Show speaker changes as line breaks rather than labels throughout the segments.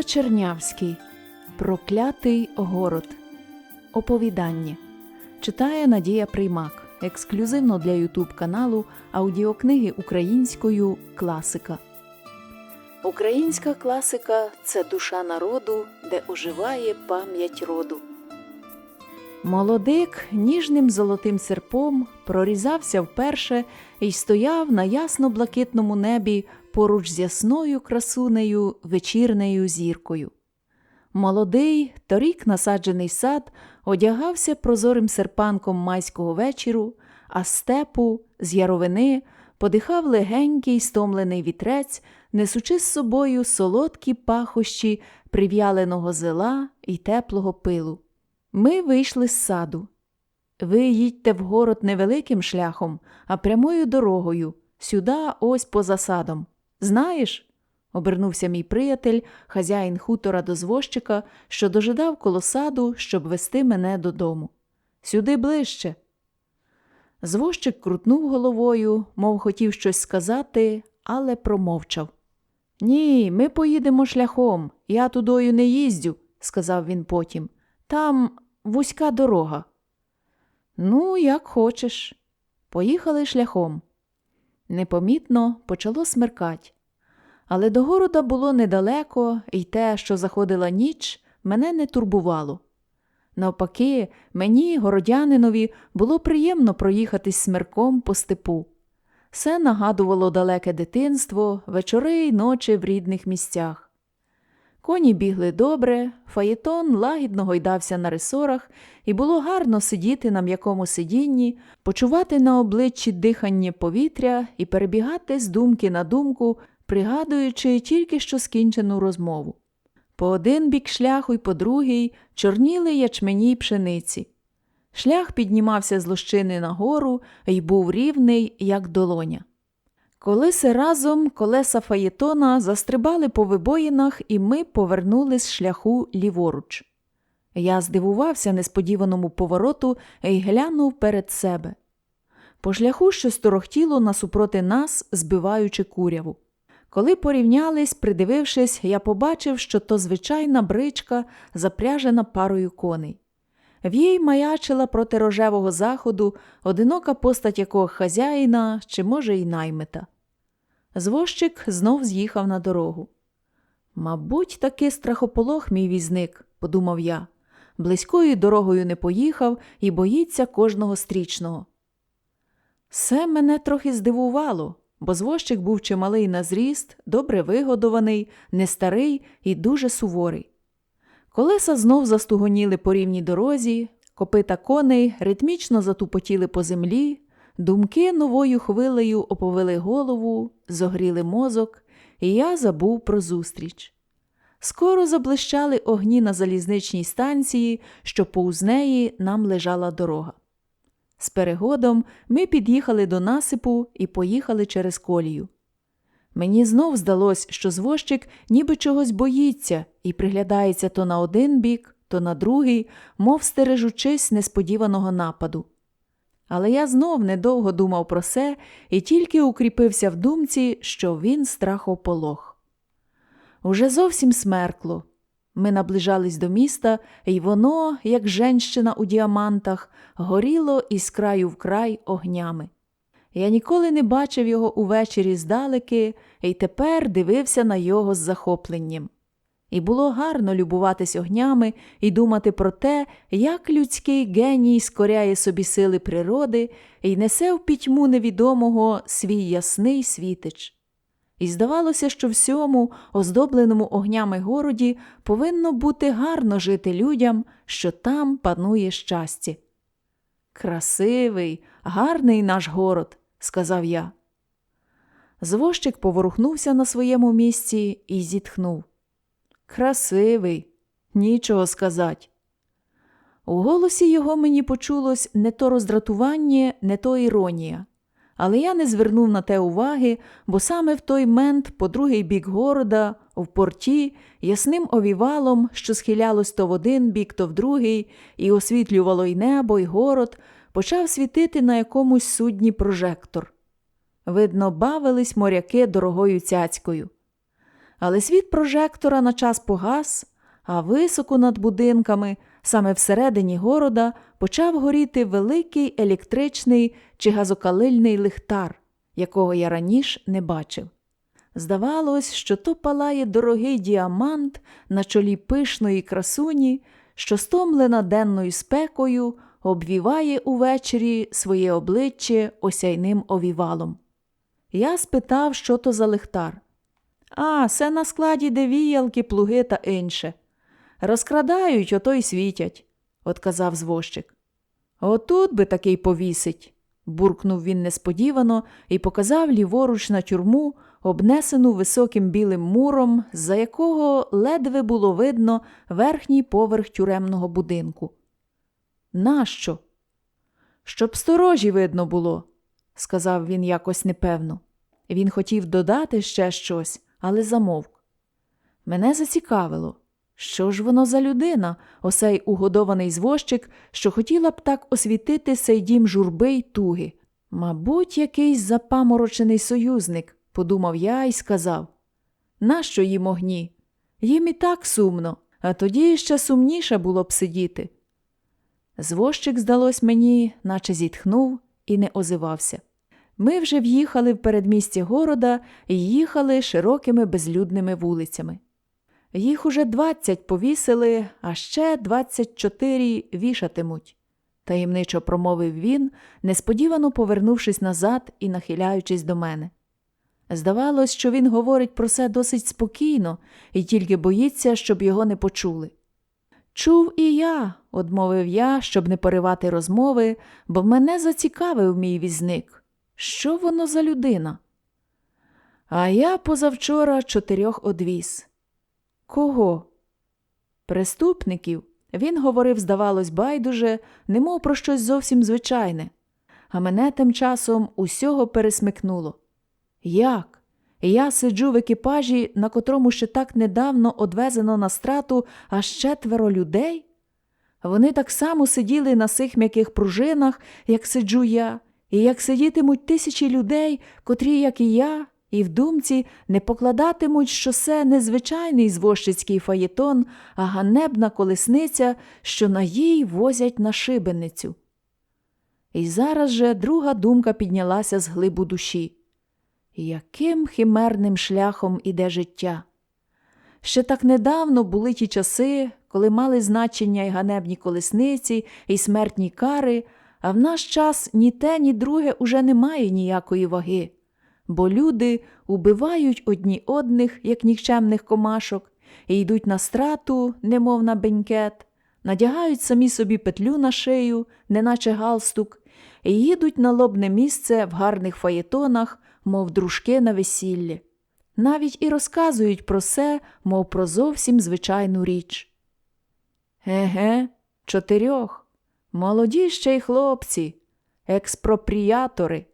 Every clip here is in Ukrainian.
Микола Чернявський Проклятий город. Оповідання читає Надія Приймак. Ексклюзивно для Ютуб каналу аудіокниги українською Класика. Українська класика це душа народу, де оживає пам'ять роду. Молодик ніжним золотим серпом прорізався вперше і стояв на ясно-блакитному небі поруч з ясною красунею вечірнею зіркою. Молодий, торік насаджений сад одягався прозорим серпанком майського вечіру, а степу, з яровини, подихав легенький стомлений вітрець, несучи з собою солодкі пахощі прив'яленого зела і теплого пилу. Ми вийшли з саду. Ви їдьте в город невеликим шляхом, а прямою дорогою, сюди, ось поза садом. Знаєш? обернувся мій приятель, хазяїн хутора до звозчика, що дожидав коло саду, щоб вести мене додому. Сюди ближче. Звозчик крутнув головою, мов хотів щось сказати, але промовчав. Ні, ми поїдемо шляхом. Я тудою не їздю, сказав він потім. Там вузька дорога. Ну, як хочеш. Поїхали шляхом. Непомітно почало смеркать. Але до города було недалеко, і те, що заходила ніч, мене не турбувало. Навпаки, мені, городянинові, було приємно проїхатись смерком по степу. Все нагадувало далеке дитинство, вечори й ночі в рідних місцях. Коні бігли добре, фаєтон лагідно гойдався на рисорах, і було гарно сидіти на м'якому сидінні, почувати на обличчі дихання повітря і перебігати з думки на думку, пригадуючи тільки що скінчену розмову. По один бік шляху й по другий чорніли ячмені й пшениці. Шлях піднімався з лощини нагору і був рівний, як долоня. Колиси разом колеса фаєтона застрибали по вибоїнах, і ми повернули з шляху ліворуч. Я здивувався несподіваному повороту і глянув перед себе. По шляху щось торохтіло насупроти нас, збиваючи куряву. Коли порівнялись, придивившись, я побачив, що то звичайна бричка, запряжена парою коней. В їй маячила проти рожевого заходу одинока постать якого хазяїна чи, може, й наймита. Звозчик знов з'їхав на дорогу. Мабуть, таки страхополох мій візник, подумав я. Близькою дорогою не поїхав і боїться кожного стрічного. Все мене трохи здивувало, бо звозчик був чималий на зріст, добре вигодований, не старий і дуже суворий. Колеса знов застугоніли по рівній дорозі, копита коней ритмічно затупотіли по землі, думки новою хвилею оповели голову, зогріли мозок, і я забув про зустріч. Скоро заблищали огні на залізничній станції, що повз неї нам лежала дорога. З перегодом ми під'їхали до насипу і поїхали через колію. Мені знов здалось, що звозчик ніби чогось боїться і приглядається то на один бік, то на другий, мов стережучись несподіваного нападу. Але я знов недовго думав про це і тільки укріпився в думці, що він страхополох. Уже зовсім смеркло. Ми наближались до міста, і воно, як женщина у діамантах, горіло із краю в край огнями. Я ніколи не бачив його увечері здалеки і тепер дивився на його з захопленням. І було гарно любуватись огнями і думати про те, як людський геній скоряє собі сили природи і несе в пітьму невідомого свій ясний світич. І здавалося, що всьому, оздобленому огнями городі, повинно бути гарно жити людям, що там панує щастя. Красивий, гарний наш город, сказав я. Звозчик поворухнувся на своєму місці і зітхнув. Красивий, нічого сказать. У голосі його мені почулось не то роздратування, не то іронія. Але я не звернув на те уваги, бо саме в той мент, по другий бік города, в порті, ясним овівалом, що схилялось то в один бік, то в другий, і освітлювало й небо, й город, почав світити на якомусь судні прожектор. Видно, бавились моряки дорогою цяцькою. Але світ прожектора на час погас, а високо над будинками, саме всередині города, почав горіти великий електричний чи газокалильний лихтар, якого я раніше не бачив. Здавалось, що то палає дорогий діамант на чолі пишної красуні, що стомлена денною спекою, обвіває увечері своє обличчя осяйним овівалом. Я спитав, що то за лихтар. А, це на складі де віялки, плуги та інше. Розкрадають, ото й світять, отказав звозчик. Отут би такий повісить, буркнув він несподівано і показав ліворуч на тюрму, обнесену високим білим муром, за якого ледве було видно верхній поверх тюремного будинку. Нащо? Щоб сторожі видно було, сказав він якось непевно. Він хотів додати ще щось, але замовк. Мене зацікавило, що ж воно за людина, осей угодований звозчик, що хотіла б так освітити сей дім журби й туги. Мабуть, якийсь запаморочений союзник, подумав я і сказав. Нащо їм огні? Їм і так сумно, а тоді ще сумніше було б сидіти. Звозчик, здалось мені, наче зітхнув і не озивався. Ми вже в'їхали в передмісті города і їхали широкими безлюдними вулицями. Їх уже двадцять повісили, а ще двадцять чотири вішатимуть, таємничо промовив він, несподівано повернувшись назад і нахиляючись до мене. Здавалось, що він говорить про це досить спокійно і тільки боїться, щоб його не почули. Чув і я, одмовив я, щоб не поривати розмови, бо мене зацікавив мій візник. Що воно за людина? А я позавчора чотирьох одвіз. Кого? Преступників. Він говорив, здавалось, байдуже, немов про щось зовсім звичайне. А мене тим часом усього пересмикнуло. Як? Я сиджу в екіпажі, на котрому ще так недавно одвезено на страту аж четверо людей? Вони так само сиділи на сих м'яких пружинах, як сиджу я, і як сидітимуть тисячі людей, котрі, як і я, і в думці не покладатимуть, що це не звичайний звозчицький фаєтон, а ганебна колесниця, що на їй возять на шибеницю. І зараз же друга думка піднялася з глибу душі. Яким химерним шляхом іде життя? Ще так недавно були ті часи, коли мали значення й ганебні колесниці, і смертні кари, а в наш час ні те, ні друге уже не має ніякої ваги, бо люди убивають одні одних, як нікчемних комашок, і йдуть на страту, немов на бенкет, надягають самі собі петлю на шию, неначе галстук, і їдуть на лобне місце в гарних фаєтонах, мов дружки на весіллі. Навіть і розказують про це, мов про зовсім звичайну річ. Еге, чотирьох. Молоді ще й хлопці, експропріатори.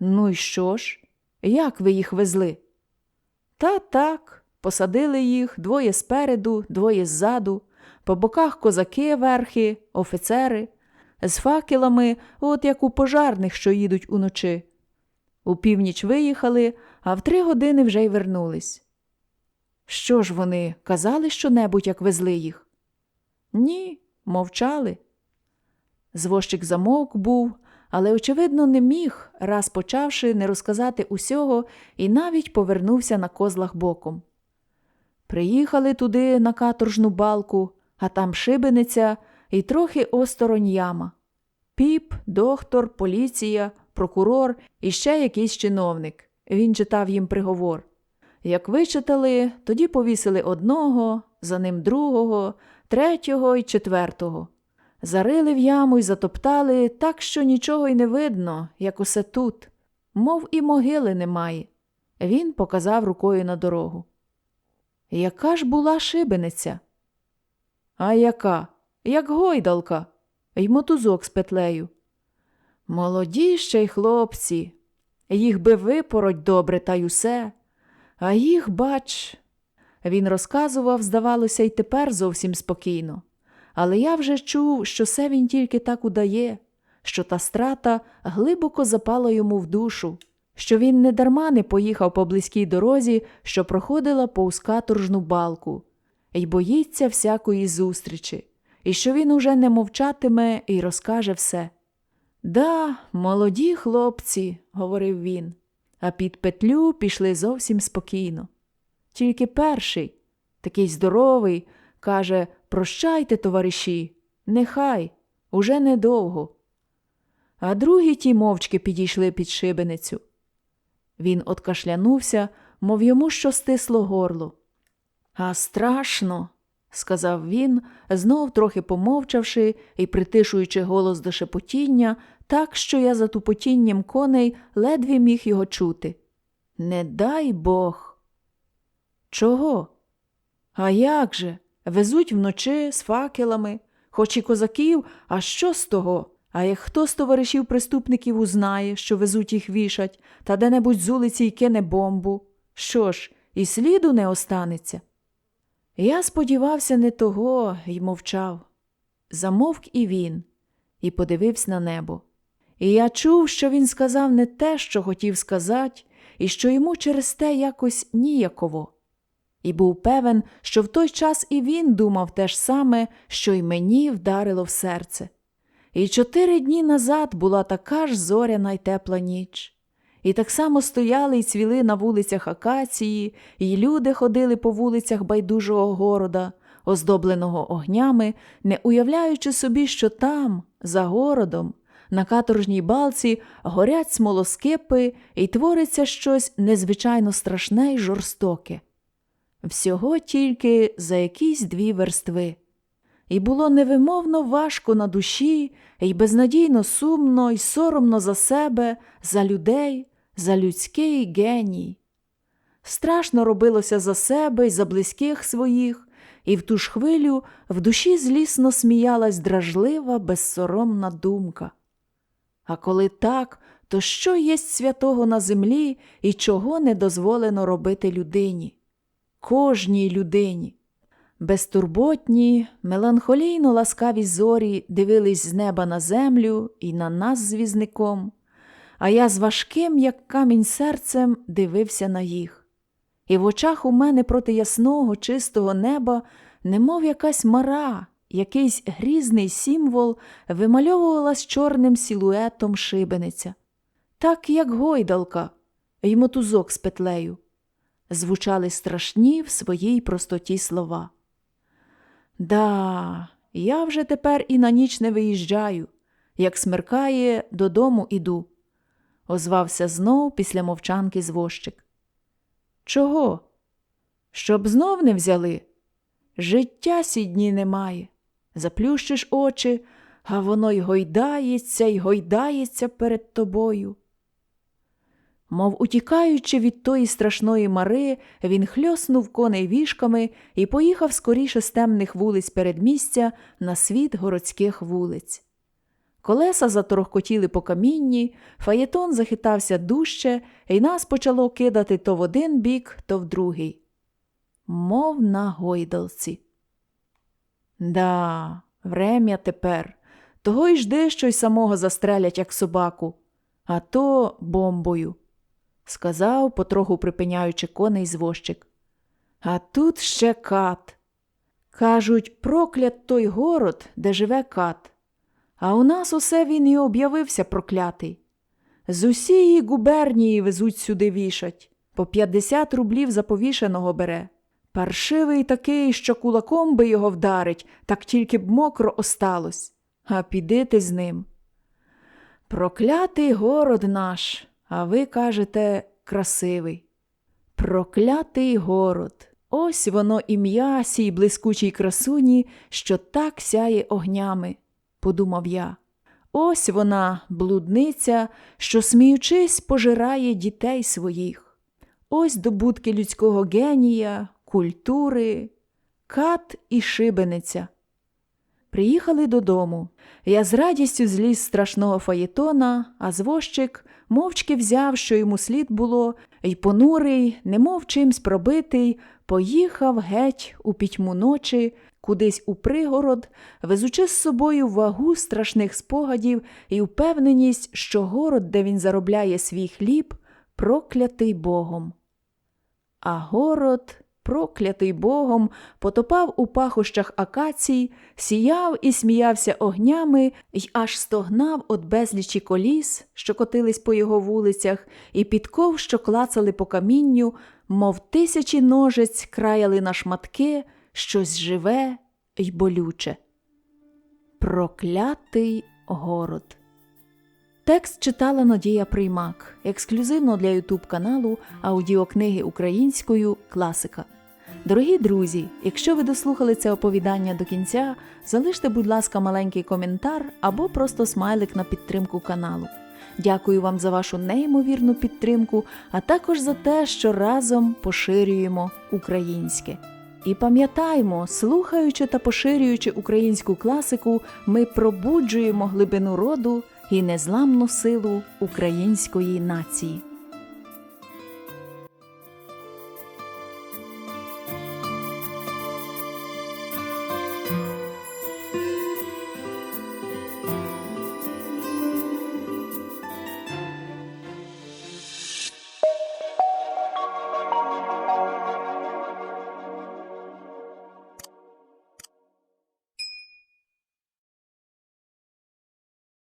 Ну й що ж? Як ви їх везли? Та так, посадили їх двоє спереду, двоє ззаду, по боках козаки верхи, офіцери, з факелами, от як у пожарних, що їдуть уночі. У північ виїхали, а в три години вже й вернулись. Що ж вони казали що-небудь, як везли їх? Ні, мовчали. Звозчик замовк був, але, очевидно, не міг, раз почавши не розказати усього, і навіть повернувся на козлах боком. Приїхали туди на каторжну балку, а там шибениця і трохи осторонь яма. Піп, доктор, поліція, прокурор і ще якийсь чиновник. Він читав їм приговор. Як вичитали, тоді повісили одного, за ним другого, третього і четвертого. Зарили в яму й затоптали так, що нічого й не видно, як усе тут, мов і могили немає. Він показав рукою на дорогу. Яка ж була шибениця? А яка? Як гойдалка, й мотузок з петлею. Молоді ще й хлопці, їх би випороть добре та й усе, а їх, бач, він розказував, здавалося, й тепер зовсім спокійно. Але я вже чув, що це він тільки так удає, що та страта глибоко запала йому в душу, що він недарма не поїхав по близькій дорозі, що проходила повз каторжну балку, й боїться всякої зустрічі, і що він уже не мовчатиме і розкаже все. Да, молоді хлопці, говорив він, а під петлю пішли зовсім спокійно. Тільки перший, такий здоровий, каже Прощайте, товариші, нехай, уже недовго. А другі ті мовчки підійшли під шибеницю. Він откашлянувся, мов йому що стисло горло. А страшно, сказав він, знов трохи помовчавши і притишуючи голос до шепотіння, так, що я за тупотінням коней ледве міг його чути. Не дай Бог. Чого? А як же? Везуть вночі з факелами, хоч і козаків, а що з того? А як хто з товаришів преступників узнає, що везуть їх вішать, та де-небудь з улиці й кине бомбу, що ж, і сліду не останеться. Я сподівався не того й мовчав. Замовк і він, і подивився на небо. І я чув, що він сказав не те, що хотів сказати, і що йому через те якось ніяково. І був певен, що в той час і він думав те ж саме, що й мені вдарило в серце. І чотири дні назад була така ж зоряна й тепла ніч. І так само стояли й цвіли на вулицях Акації, і люди ходили по вулицях байдужого города, оздобленого огнями, не уявляючи собі, що там, за городом, на каторжній балці горять смолоскипи і твориться щось незвичайно страшне й жорстоке. Всього тільки за якісь дві верстви. І було невимовно важко на душі, і безнадійно сумно, і соромно за себе, за людей, за людський геній. Страшно робилося за себе і за близьких своїх, і в ту ж хвилю в душі злісно сміялась дражлива, безсоромна думка. А коли так, то що єсть святого на землі і чого не дозволено робити людині? Кожній людині. Безтурботні, меланхолійно ласкаві зорі дивились з неба на землю і на нас з візником, а я з важким, як камінь серцем, дивився на їх. І в очах у мене проти ясного, чистого неба, немов якась мара, якийсь грізний символ вимальовувалась чорним силуетом шибениця, так, як гойдалка, й мотузок з петлею. Звучали страшні в своїй простоті слова. Да, я вже тепер і на ніч не виїжджаю. Як смеркає, додому іду, озвався знов після мовчанки звозчик. Чого? Щоб знов не взяли? Життя сідні немає. Заплющиш очі, а воно й гойдається й гойдається перед тобою. Мов утікаючи від тої страшної мари, він хльоснув коней вішками і поїхав скоріше з темних вулиць передмістя на світ городських вулиць. Колеса заторохкотіли по камінні, фаєтон захитався дужче, і нас почало кидати то в один бік, то в другий. Мов на гойдалці. Да, врем'я тепер. Того й жди, що й самого застрелять, як собаку, а то бомбою сказав, потроху припиняючи коней звозчик. А тут ще кат. Кажуть, проклят той город, де живе кат. А у нас усе він і об'явився проклятий. З усієї губернії везуть сюди вішать, по 50 рублів за повішеного бере. Паршивий такий, що кулаком би його вдарить, так тільки б мокро осталось. А піди ти з ним. Проклятий город наш, а ви кажете, красивий. Проклятий город. Ось воно ім'я сій блискучій красуні, що так сяє огнями, подумав я. Ось вона, блудниця, що, сміючись, пожирає дітей своїх. Ось добутки людського генія, культури, кат і шибениця. Приїхали додому. Я з радістю зліз з страшного фаєтона, а звозчик мовчки взяв, що йому слід було, й понурий, немов чимсь пробитий, поїхав геть у пітьму ночі, кудись у пригород, везучи з собою вагу страшних спогадів і впевненість, що город, де він заробляє свій хліб, проклятий Богом. А город, проклятий Богом, потопав у пахощах акацій, сіяв і сміявся огнями й аж стогнав от безлічі коліс, що котились по його вулицях, і підков, що клацали по камінню, мов тисячі ножиць краяли на шматки щось живе й болюче. Проклятий город. Текст читала Надія Приймак ексклюзивно для Ютуб каналу аудіокниги українською Класика. Дорогі друзі, якщо ви дослухали це оповідання до кінця, залиште, будь ласка, маленький коментар або просто смайлик на підтримку каналу. Дякую вам за вашу неймовірну підтримку, а також за те, що разом поширюємо українське. І пам'ятаймо, слухаючи та поширюючи українську класику, ми пробуджуємо глибину роду і незламну силу української нації.